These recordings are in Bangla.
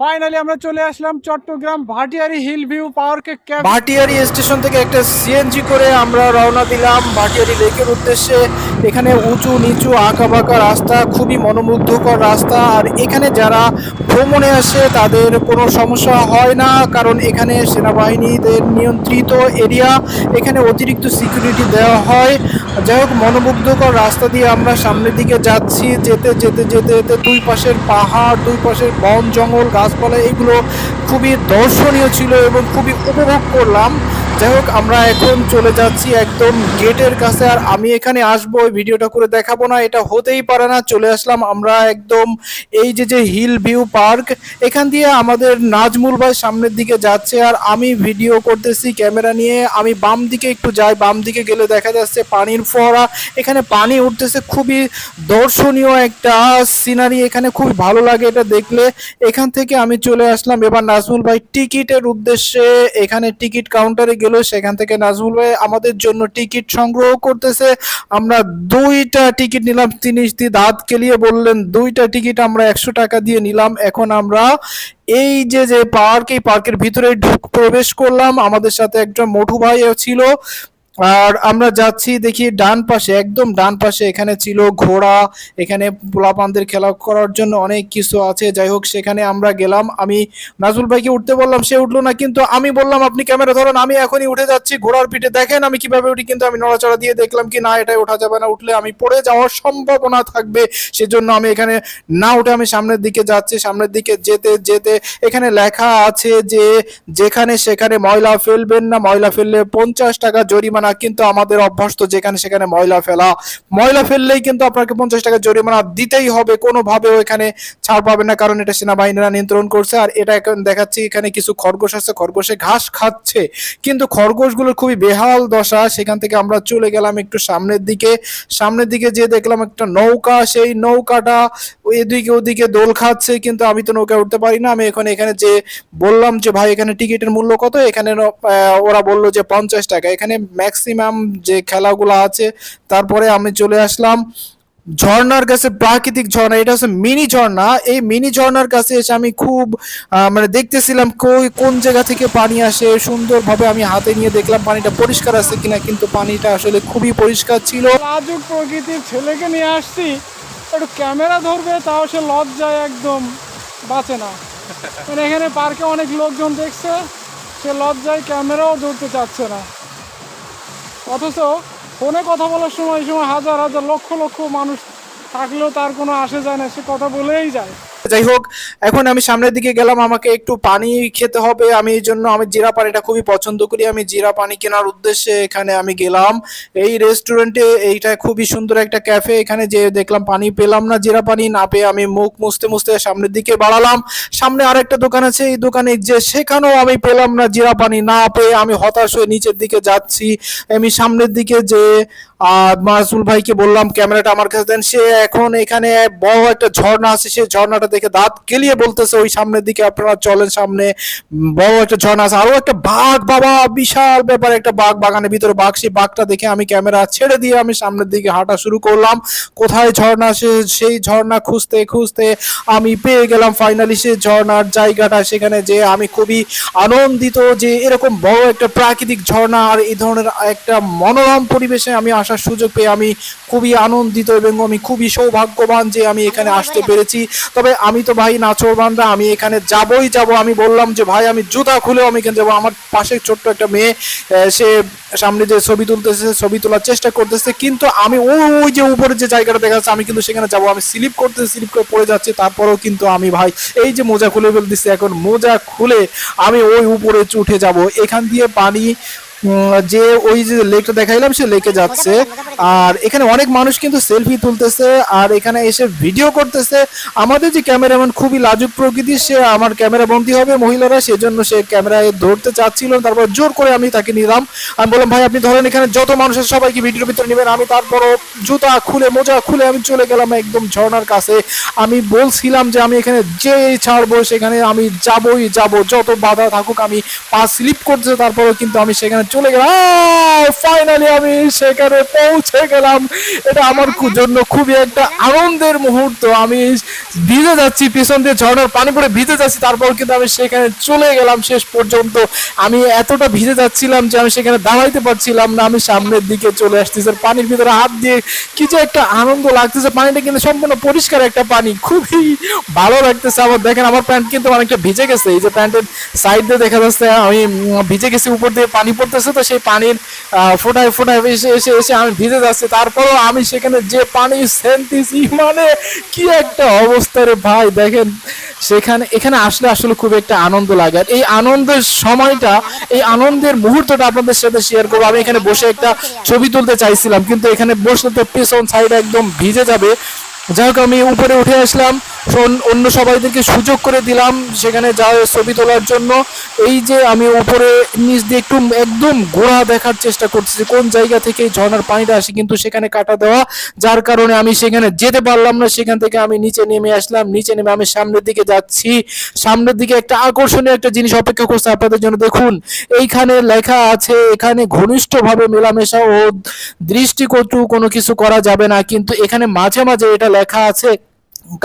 ফাইনালি আমরা চলে আসলাম চট্টগ্রাম ভাটিয়ারি হিল ভিউ পাওয়ারকে ভাটিয়ারি স্টেশন থেকে একটা সিএনজি করে আমরা রওনা দিলাম। ভাটিয়ারি লেকের উদ্দেশ্যে এখানে উঁচু নিচু বাঁকা রাস্তা, খুবই মনোমুগ্ধকর রাস্তা। আর এখানে যারা ভ্রমণে আসে, তাদের কোনো সমস্যা হয় না, কারণ এখানে সেনাবাহিনীদের নিয়ন্ত্রিত এরিয়া। এখানে অতিরিক্ত সিকিউরিটি দেওয়া হয়। যাই হোক, মনোমুগ্ধকর রাস্তা দিয়ে আমরা সামনের দিকে যাচ্ছি। যেতে যেতে যেতে যেতে দুই পাশের পাহাড়, দুই পাশের বন, জঙ্গল, গাছপালা, এগুলো খুবই দর্শনীয় ছিল এবং খুবই উপভোগ করলাম। যাই হোক, আমরা এখন চলে যাচ্ছি একদম গেটের কাছে, আর আমি এখানে আসব, ওই ভিডিওটা করে দেখাবো না, এটা হতেই পারে না, চলে আসলাম আমরা একদম এই যে যে হিল ভিউ পার্ক এখান দিয়ে আমাদের নাজমুল ভাই সামনের দিকে যাচ্ছে, আর আমি ভিডিও করতেছি ক্যামেরা নিয়ে, আমি বাম দিকে একটু যাই, বাম দিকে গেলে দেখা যাচ্ছে পানির ফোয়ারা, এখানে পানি উঠতেছে, খুবই দর্শনীয় একটা সিনারি এখানে খুব ভালো লাগে এটা দেখলে, এখান থেকে আমি চলে আসলাম, এবার নাজমুল ভাই টিকিটের উদ্দেশ্যে, এখানে টিকিট কাউন্টারে গেল সেখান থেকে নাজমুল ভাই আমাদের জন্য টিকিট সংগ্রহ করতেছে। আমরা দুইটা টিকিট নিলাম। তিনি দাঁত কেলিয়ে বললেন, দুইটা টিকিট আমরা একশো টাকা দিয়ে নিলাম। এখন আমরা এই যে যে পার্ক, এই পার্কের ভিতরে ঢুক, প্রবেশ করলাম। আমাদের সাথে একজন মোটু ভাইও ছিল। আর আমরা যাচ্ছি, দেখি ডান পাশে, একদম ডান পাশে এখানে ছিল ঘোড়া, এখানে পোলাপানদের খেলা করার জন্য অনেক কিছু আছে। যাই হোক, সেখানে আমরা গেলাম। আমি নাজুল ভাইকে উঠতে বললাম, সে উঠল না, কিন্তু আমি বললাম, আপনি ক্যামেরা ধরুন, আমি এখনই উঠে যাচ্ছি ঘোড়ার পিঠে। দেখেন আমি কীভাবে উঠি, কিন্তু আমি নড়াচড়া দিয়ে দেখলাম কি, না, এটাই ওঠা যাবে না। উঠলে আমি পড়ে যাওয়ার সম্ভাবনা থাকবে, সেজন্য আমি এখানে না উঠে আমি সামনের দিকে যাচ্ছি। সামনের দিকে যেতে যেতে এখানে লেখা আছে যে, যেখানে সেখানে ময়লা ফেলবেন না, ময়লা ফেললে পঞ্চাশ টাকা জরিমানা কিন্তু আমাদের অভ্যাস তো যেখানে সেখানে ময়লা ফেলা। ময়লা ফেললেই কিন্তু আপনাকে পঞ্চাশ টাকা জরিমানা দিতেই হবে। কোনোভাবে এখানে ছাড় পাবে না, কারণ এটা সেনাবাহিনীরা নিয়ন্ত্রণ করছে। আর এটা এখন দেখাচ্ছি এখানে কিছু খরগোশ আছে, খরগোশে ঘাস খাচ্ছে। কিন্তু খরগোশগুলোর খুবই বেহাল দশা। সেখান থেকে আমরা চলে গেলাম একটু সামনের দিকে। সামনের দিকে যে দেখলাম একটা নৌকা। সেই নৌকাটা এদিকে ওদিকে দোল খাচ্ছে, কিন্তু আমি তো নৌকা উঠতে পারি না। আমি এখন এখানে যে বললাম যে, ভাই, এখানে টিকিটের মূল্য কত? এখানে ওরা বলল যে, পঞ্চাশ টাকা। এখানে ম্যাক্সিমাম যে খেলাগুলো আছে, তারপরে আমি চলে আসলাম ঝর্নার কাছে, প্রাকৃতিক ঝর্ণা, এটা হচ্ছে মিনি ঝর্ণা। এই মিনি ঝর্ণার কাছে এসে আমি খুব মানে দেখতেছিলাম কই, কোন জায়গা থেকে পানি আসে, সুন্দরভাবে আমি হাতে নিয়ে দেখলাম পানিটা পরিষ্কার আছে কিনা, কিন্তু পানিটা আসলে খুবই পরিষ্কার ছিল। লাজুক প্রকৃতির ছেলেকে নিয়ে আসছি, একটু ক্যামেরা ধরবে, তাও সে লজ্জায় একদম বাঁচে না। মানে এখানে পার্কে অনেক লোকজন দেখছে, সে লজ্জায় ক্যামেরাও ধরতে চাচ্ছে না। অথচ ফোনে কথা বলার সময় সময় হাজার হাজার, লক্ষ লক্ষ মানুষ থাকলেও তার কোনো আসে যায় না, সে কথা বলেই যায়। যাই হোক, এখন আমি সামনের দিকে গেলাম, আমাকে একটু পানি খেতে হবে, আমি এই জন্য আমি জিরা পানিটা খুবই পছন্দ করি, আমি জিরা পানি কেনার উদ্দেশ্যে এখানে আমি গেলাম। এই রেস্টুরেন্টে এইটা খুবই সুন্দর একটা ক্যাফে, এখানে যে দেখলাম পানি পেলাম না, জিরা পানি না পেয়ে আমি মুখ মুছতে মুছতে সামনের দিকে বাড়ালাম। সামনে আরেকটা দোকান আছে, এই দোকানে যে সেখানেও আমি পেলাম না জিরা পানি না পেয়ে আমি হতাশ হয়ে নিচের দিকে যাচ্ছি। আমি সামনের দিকে যে মাসুল ভাইকে বললাম, ক্যামেরাটা আমার কাছে দেন, সে এখন এখানে বড় একটা ঝর্ণা আছে সেই ঝর্ণাটা দেখে দাঁত কেলিয়ে বলতেছে, ওই সামনের দিকে আপনারা চলেন সামনে। বড় একটা ঝর্ণা আছে। আরও একটা বাঘ, বাবা, বিশাল ব্যাপার। একটা বাঘ বাগানের ভিতরে বাঘ, সেই বাঘটা দেখে আমি ক্যামেরা ছেড়ে দিয়ে আমি সামনের দিকে হাঁটা শুরু করলাম। কোথায় ঝর্ণা? সে, সেই ঝর্ণা খুঁজতে খুঁজতে আমি পেয়ে গেলাম ফাইনালি সেই ঝর্ণার জায়গাটা। সেখানে যে আমি খুবই আনন্দিত যে এরকম বড় একটা প্রাকৃতিক ঝর্ণা আর এই ধরনের একটা মনোরম পরিবেশে আমি আসার সুযোগ পেয়ে আমি খুবই আনন্দিত এবং আমি খুবই সৌভাগ্যবান যে আমি এখানে আসতে পেরেছি। তবে আমি তো ভাই নাচর বান্দা, আমি এখানে যাবই যাব। আমি বললাম যে, ভাই, আমি জুতা খুলেও আমি এখানে যাব। আমার পাশে ছোট্ট একটা মেয়ে সে সামনে যে ছবি তুলতেছে, ছবি তোলার চেষ্টা করতেছে। কিন্তু আমি ওই ওই যে উপরে যে জায়গাটা দেখা যাচ্ছে, আমি কিন্তু সেখানে যাব। আমি স্লিপ করতে, স্লিপ করে পড়ে যাচ্ছি। তারপরেও কিন্তু আমি, ভাই, এই যে মোজা খুলে ফেলতেছি, এখন মোজা খুলে আমি ওই উপরে উঠে যাব। এখান দিয়ে পানি যে ওই যে লেকটা দেখাইলাম, সে লেকে যাচ্ছে। আর এখানে অনেক মানুষ কিন্তু সেলফি তুলতেছে, আর এখানে এসে ভিডিও করতেছে। আমাদের যে ক্যামেরাম্যান খুবই লাজুক প্রকৃতি সে আমার ক্যামেরা বন্দী হবে মহিলারা, সেজন্য সে ক্যামেরায় ধরতে চাচ্ছিল। তারপর জোর করে আমি তাকে নিলাম। আমি বললাম, ভাই, আপনি ধরেন এখানে যত মানুষের সবাইকে ভিডিওর ভিতরে নেবেন। আমি তারপরও জুতা খুলে, মোজা খুলে আমি চলে গেলাম একদম ঝর্ণার কাছে। আমি বলছিলাম যে, আমি এখানে যে ছাড়বো, সেখানে আমি যাবই, যাব। যত বাধা থাকুক, আমি পা স্লিপ করছে তারপরেও কিন্তু আমি সেখানে চলে গেলাম। ফাইনালি আমি সেখানে পৌঁছে গেলাম। এটা আমার জন্য খুবই একটা আনন্দের মুহূর্ত। আমি ভিজে যাচ্ছি, পিছন দিয়ে ঝর্ণার পানি পড়ে ভিজে যাচ্ছি, তারপর কিন্তু আমি সেখানে চলে গেলাম শেষ পর্যন্ত। আমি এতটা ভিজে যাচ্ছিলাম যে আমি সেখানে দাঁড়াইতে পারছিলাম না। আমি সামনের দিকে চলে আসতেছি পানির ভিতরে হাত দিয়ে। কি যে একটা আনন্দ লাগতেছে। পানিটা কিন্তু সম্পূর্ণ পরিষ্কার একটা পানি। খুবই ভালো লাগতেছে আবার দেখেন, আমার প্যান্ট কিন্তু অনেকটা ভিজে গেছে। এই যে প্যান্টের সাইড দিয়ে দেখা যাচ্ছে, আমি ভিজে গেছি, উপর দিয়ে পানি পড়তেছে তো সেই পানির ফোটায় ফোটায় এসে এসে এসে আমি ভিজে যাচ্ছি। তারপরও আমি সেখানে যে পানি সেনতেছি মানে কি একটা অবস্থা রে ভাই, দেখেন, সেখানে, এখানে আসলে আসলে খুব একটা আনন্দ লাগে। এই আনন্দের সময়টা, এই আনন্দের মুহূর্তটা আপনাদের সাথে শেয়ার করব। আমি এখানে বসে একটা ছবি তুলতে চাইছিলাম, কিন্তু এখানে বসলে তো পেছন সাইড একদম ভিজে যাবে। যাই হোক আমি উপরে উঠে আসলাম। অন্য সবাইদেরকে সুযোগ করে দিলাম সেখানে যা ছবি তোলার জন্য। এই যে আমি উপরে নিচ দিয়ে একটু একদম গোড়া দেখার চেষ্টা করতেছি, কোন জায়গা থেকে এই ঝর্ণার পানিটা আসে কিন্তু সেখানে কাটা দেওয়া। যার কারণে আমি সেখানে যেতে পারলাম না, সেখান থেকে আমি নিচে নেমে আসলাম। নিচে নেমে আমি সামনের দিকে যাচ্ছি। সামনের দিকে একটা আকর্ষণীয় একটা জিনিস অপেক্ষা করছে আপনাদের জন্য। দেখুন, এইখানে লেখা আছে, এখানে ঘনিষ্ঠভাবে মেলামেশা ও দৃষ্টিকটু কোনো কিছু করা যাবে না, কিন্তু এখানে মাঝে মাঝে এটা লেখা আছে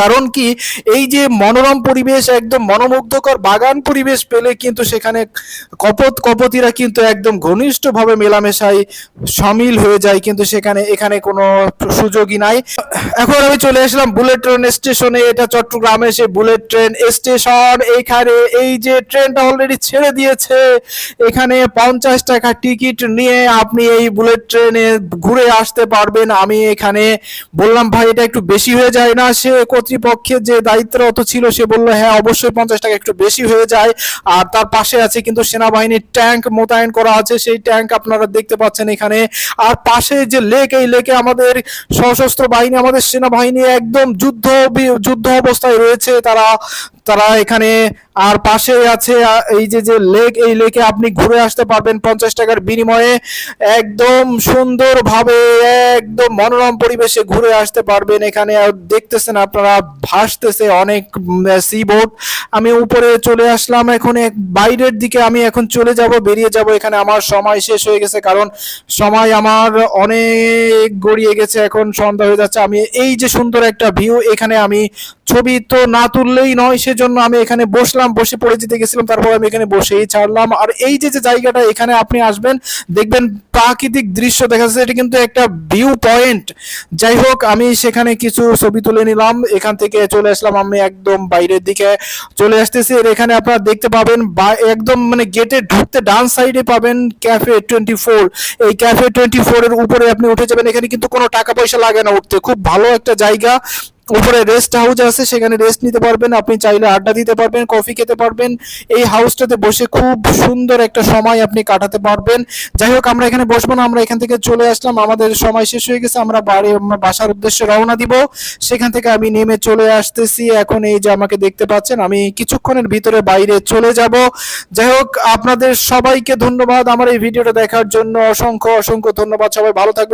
কারণ কি, এই যে মনোরম পরিবেশ, একদম মনোমুগ্ধকর বাগান পরিবেশ পেলে কিন্তু সেখানে কপত কপতিরা কিন্তু একদম ঘনিষ্ঠভাবে মেলামেশায় সামিল হয়ে যায়, কিন্তু সেখানে, এখানে কোনো সুযোগই নাই। এখন আমি চলে আসলাম বুলেট ট্রেন স্টেশনে, এটা চট্টগ্রামে সে বুলেট ট্রেন স্টেশন এইখানে এই যে ট্রেনটা অলরেডি ছেড়ে দিয়েছে, এখানে পঞ্চাশ টাকা টিকিট নিয়ে আপনি এই বুলেট ট্রেনে ঘুরে আসতে পারবেন। আমি এখানে বললাম, ভাই, এটা একটু বেশি হয়ে যায় না? সে কর্তৃপক্ষের যে দায়িত্বরত ছিল, সে বলল হ্যাঁ অবশ্যই পঞ্চাশ টাকা একটু বেশি হয়ে যায়। আর তার পাশে আছে কিন্তু সেনাবাহিনীর ট্যাঙ্ক মোতায়েন করা আছে। সেই ট্যাঙ্ক আপনারা দেখতে পাচ্ছেন এখানে। আর পাশে যে লেক, এই লেকে আমাদের সশস্ত্র বাহিনী, আমাদের সেনাবাহিনী একদম যুদ্ধ যুদ্ধ অবস্থায় রয়েছে। তারা তারা এখানে আর পাশে আছে এই যে যে লেক, এই লেকে আপনি ঘুরে আসতে পারবেন পঞ্চাশ টাকার বিনিময়ে। একদম সুন্দরভাবে, একদম মনোরম পরিবেশে ঘুরে আসতে পারবেন। এখানে দেখতেছেন আপনারা, ভাসতেছে অনেক সি বোট আমি উপরে চলে আসলাম, এখন বাইরের দিকে আমি এখন চলে যাব, বেরিয়ে যাব। এখানে আমার সময় শেষ হয়ে গেছে, কারণ সময় আমার অনেক গড়িয়ে গেছে, এখন সন্ধ্যা হয়ে যাচ্ছে। আমি এই যে সুন্দর একটা ভিউ এখানে আমি ছবি তো না তুললেই নয় সেজন্য আমি এখানে বসলাম, বসে পড়ে যেতে গেছিলাম, তারপর আমি এখানে বসেই ছাড়লাম। আর এই যে যে জায়গাটা এখানে আপনি আসবেন, দেখবেন প্রাকৃতিক দৃশ্য দেখা যাচ্ছে, এটা কিন্তু একটা ভিউ পয়েন্ট যাই হোক, আমি সেখানে কিছু ছবি তুলে নিলাম, এখান থেকে চলে আসলাম আমি একদম বাইরের দিকে। চলে আসতেছি, আর এখানে আপনারা দেখতে পাবেন, বা- একদম মানে গেটে ঢুকতে ডান সাইডে পাবেন ক্যাফে টোয়েন্টি ফোর এই ক্যাফে টোয়েন্টি ফোর এর উপরে আপনি উঠে যাবেন, এখানে কিন্তু কোনো টাকা পয়সা লাগে না উঠতে, খুব ভালো একটা জায়গা। উপরে রেস্ট হাউস আছে, সেখানে রেস্ট নিতে পারবেন। আপনি চাইলে আড্ডা দিতে পারবেন কফি খেতে পারবেন। এই হাউসটাতে বসে খুব সুন্দর একটা সময় আপনি কাটাতে পারবেন। যাই হোক, আমরা এখানে বসবো না, আমরা এখান থেকে চলে আসলাম। আমাদের সময় শেষ হয়ে গেছে, আমরা বাড়ি বাসার উদ্দেশ্যে রওনা দিব। সেখান থেকে আমি নেমে চলে আসতেছি। এখন এই যে আমাকে দেখতে পাচ্ছেন, আমি কিছুক্ষণের ভিতরে বাইরে চলে যাব। যাই হোক, আপনাদের সবাইকে ধন্যবাদ। আমার এই ভিডিওটা দেখার জন্য অসংখ্য অসংখ্য ধন্যবাদ। সবাই ভালো থাকবেন।